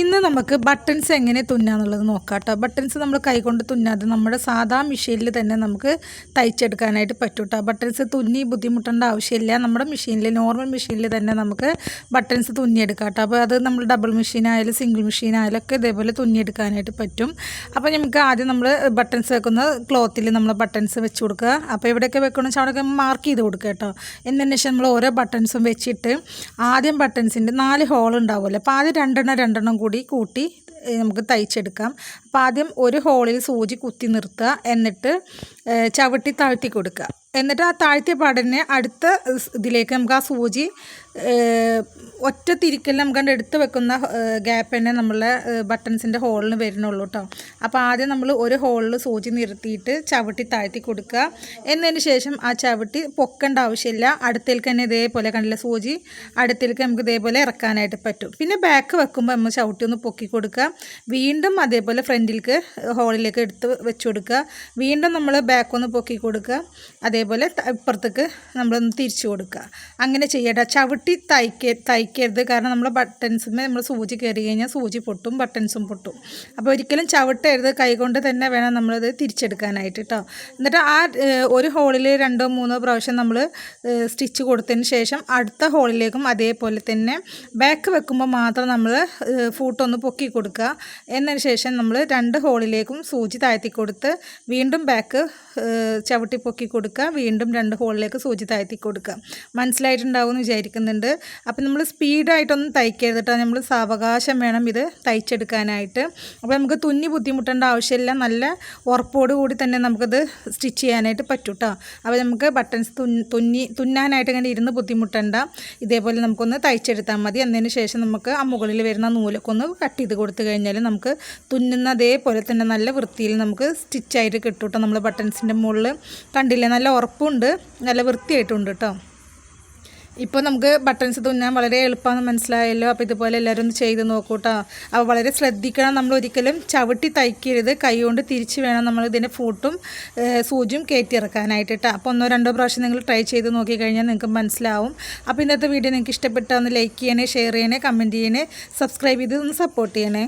ഇന്ന് നമുക്ക് ബട്ടൺസ് എങ്ങനെ തുന്നാന്നുള്ളത് നോക്കാം കേട്ടോ ബട്ടൺസ് നമ്മൾ കൈകൊണ്ട് തുന്നാതെ നമ്മുടെ സാധാ മെഷീനിൽ തന്നെ നമുക്ക് തയ്ച്ചെടുക്കാനായിട്ട് പറ്റും കേട്ടോ ബട്ടൺസ് തുന്നി ബുദ്ധിമുട്ടേണ്ട ആവശ്യമില്ല. നമ്മുടെ മെഷീനിൽ നോർമൽ മെഷീനിൽ തന്നെ നമുക്ക് ബട്ടൺസ് തുന്നിയെടുക്കാം കേട്ടോ അപ്പോൾ അത് നമ്മൾ ഡബിൾ മെഷീൻ ആയാലും സിംഗിൾ മെഷീൻ ആയാലും ഒക്കെ ഇതേപോലെ തുന്നിയെടുക്കാനായിട്ട് പറ്റും. അപ്പോൾ നമുക്ക് ആദ്യം നമ്മൾ ബട്ടൺസ് വെക്കുന്ന ക്ലോത്തിൽ നമ്മൾ ബട്ടൺസ് വെച്ച് കൊടുക്കുക. അപ്പോൾ എവിടെയൊക്കെ വെക്കണമെന്ന് വെച്ചാൽ അവിടെയൊക്കെ മാർക്ക് ചെയ്ത് കൊടുക്കുക കേട്ടോ. എന്നതിന് നമ്മൾ ഓരോ ബട്ടൺസും വെച്ചിട്ട് ആദ്യം ബട്ടൺസിന്റെ നാല് ഹോൾ ഉണ്ടാവുമല്ലോ. അപ്പോൾ ആദ്യം രണ്ടെണ്ണം രണ്ടെണ്ണം കൂടി കൂട്ടി നമുക്ക് തയ്ച്ചെടുക്കാം. അപ്പോൾ ആദ്യം ഒരു ഹോളിൽ സൂചി കുത്തി നിർത്തുക. എന്നിട്ട് ചവിട്ടി താഴ്ത്തി കൊടുക്കുക. എന്നിട്ട് ആ താഴ്ത്തിയ പാടിനെ അടുത്ത ഇതിലേക്ക് നമുക്ക് ആ സൂചി ഒറ്റ തിരിക്കൽ നമുക്ക് എടുത്ത് വെക്കുന്ന ഗ്യാപ്പ് തന്നെ നമ്മളെ ബട്ടൺസിന്റെ ഹോളിന് വരുന്നുള്ളൂ കേട്ടോ അപ്പോൾ ആദ്യം നമ്മൾ ഒരു ഹോളിൽ സൂചി നിർത്തിയിട്ട് ചവിട്ടി താഴ്ത്തി കൊടുക്കുക. എന്നതിന് ശേഷം ആ ചവിട്ടി പൊക്കേണ്ട ആവശ്യമില്ല. അടുത്തേക്ക് തന്നെ ഇതേപോലെ കണ്ടില്ല സൂചി? അടുത്തേക്ക് നമുക്ക് ഇതേപോലെ ഇറക്കാനായിട്ട് പറ്റും. പിന്നെ ബാക്ക് വെക്കുമ്പോൾ നമ്മൾ ചവിട്ടി ഒന്ന് പൊക്കി കൊടുക്കുക. വീണ്ടും അതേപോലെ ഫ്രണ്ടിലേക്ക് ഹോളിലേക്ക് എടുത്ത് വെച്ച് കൊടുക്കുക. വീണ്ടും നമ്മൾ ബാക്ക് ഒന്ന് പൊക്കി കൊടുക്കുക. അതേപോലെ ത- ഇപ്പുറത്തേക്ക് നമ്മളൊന്ന് തിരിച്ചു കൊടുക്കുക. അങ്ങനെ ചെയ്യട്ടെ. ചവിട്ടി തയ്ക്ക തയ്ക്കരുത്. കാരണം നമ്മൾ ബട്ടൺസുമേ നമ്മൾ സൂചി കയറി കഴിഞ്ഞാൽ സൂചി പൊട്ടും ബട്ടൺസും പൊട്ടും. അപ്പോൾ ഒരിക്കലും ചവിട്ടരുത്. കൈകൊണ്ട് തന്നെ വേണം നമ്മളത് തിരിച്ചെടുക്കാനായിട്ട് കേട്ടോ എന്നിട്ട് ആ ഒരു ഹോളിൽ രണ്ടോ മൂന്നോ പ്രാവശ്യം നമ്മൾ സ്റ്റിച്ച് കൊടുത്തതിന് ശേഷം അടുത്ത ഹോളിലേക്കും അതേപോലെ തന്നെ ബാക്ക് വെക്കുമ്പോൾ മാത്രം നമ്മൾ ഫൂട്ടൊന്ന് പൊക്കി കൊടുക്കുക. എന്നതിന് ശേഷം നമ്മൾ രണ്ട് ഹോളിലേക്കും സൂചി താഴ്ത്തി കൊടുത്ത് വീണ്ടും ബാക്ക് ചവിട്ടി പൊക്കി കൊടുക്കുക. വീണ്ടും രണ്ട് ഹോളിലേക്ക് സൂചി താഴ്ത്തി കൊടുക്കുക. മനസ്സിലായിട്ടുണ്ടാവും എന്ന് വിചാരിക്കുന്നുണ്ട്. അപ്പം നമ്മൾ സ്പീഡായിട്ടൊന്നും തയ്ക്കരുത് നമ്മൾ സാവകാശം വേണം ഇത് തയ്ച്ചെടുക്കാനായിട്ട്. അപ്പോൾ നമുക്ക് തുന്നി ബുദ്ധിമുട്ടേണ്ട ആവശ്യമില്ല. നല്ല ഉറപ്പോട് കൂടി തന്നെ നമുക്കത് സ്റ്റിച്ച് ചെയ്യാനായിട്ട് പറ്റും കേട്ടോ. അപ്പോൾ നമുക്ക് ബട്ടൺസ് തുന്നി തുന്നാനായിട്ട് ഇങ്ങനെ ഇരുന്ന് ബുദ്ധിമുട്ടേണ്ട. ഇതേപോലെ നമുക്കൊന്ന് തയ്ച്ചെടുത്താൽ മതി. എന്നതിന് ശേഷം നമുക്ക് ആ മുകളിൽ വരുന്ന നൂലൊക്കെ ഒന്ന് കട്ട് ചെയ്ത് കൊടുത്തു കഴിഞ്ഞാൽ നമുക്ക് തുന്നുന്ന അതേപോലെ തന്നെ നല്ല വൃത്തിയിൽ നമുക്ക് സ്റ്റിച്ചായിട്ട് കിട്ടും കേട്ടോ. നമ്മൾ ബട്ടൺസിന്റെ മുകളിൽ. കണ്ടില്ലേ? നല്ല ഉറപ്പുണ്ട് നല്ല വൃത്തിയായിട്ടുണ്ട് കേട്ടോ ഇപ്പോൾ നമുക്ക് ബട്ടൺസ് തുന്നാൻ വളരെ എളുപ്പമാണെന്ന് മനസ്സിലായല്ലോ. അപ്പോൾ ഇതുപോലെ എല്ലാവരും ഒന്ന് ചെയ്ത് നോക്കൂ കേട്ടോ അപ്പോൾ വളരെ ശ്രദ്ധിക്കണം നമ്മൾ ഒരിക്കലും ചവിട്ടി തയ്ക്കരുത്. കൈ കൊണ്ട് തിരിച്ച് വേണം നമ്മൾ ഇതിന്റെ ഫൂട്ടും സൂചിയും കയറ്റി ഇറക്കാനായിട്ട് കേട്ടോ അപ്പോൾ ഒന്നോ രണ്ടോ പ്രാവശ്യം നിങ്ങൾ ട്രൈ ചെയ്ത് നോക്കിക്കഴിഞ്ഞാൽ നിങ്ങൾക്ക് മനസ്സിലാവും. അപ്പോൾ ഇന്നത്തെ വീഡിയോ നിങ്ങൾക്ക് ഇഷ്ടപ്പെട്ടാൽ ഒന്ന് ലൈക്ക് ചെയ്യണേ ഷെയർ ചെയ്യണേ കമന്റ് ചെയ്യണേ സബ്സ്ക്രൈബ് ചെയ്ത് ഒന്ന് സപ്പോർട്ട് ചെയ്യണേ.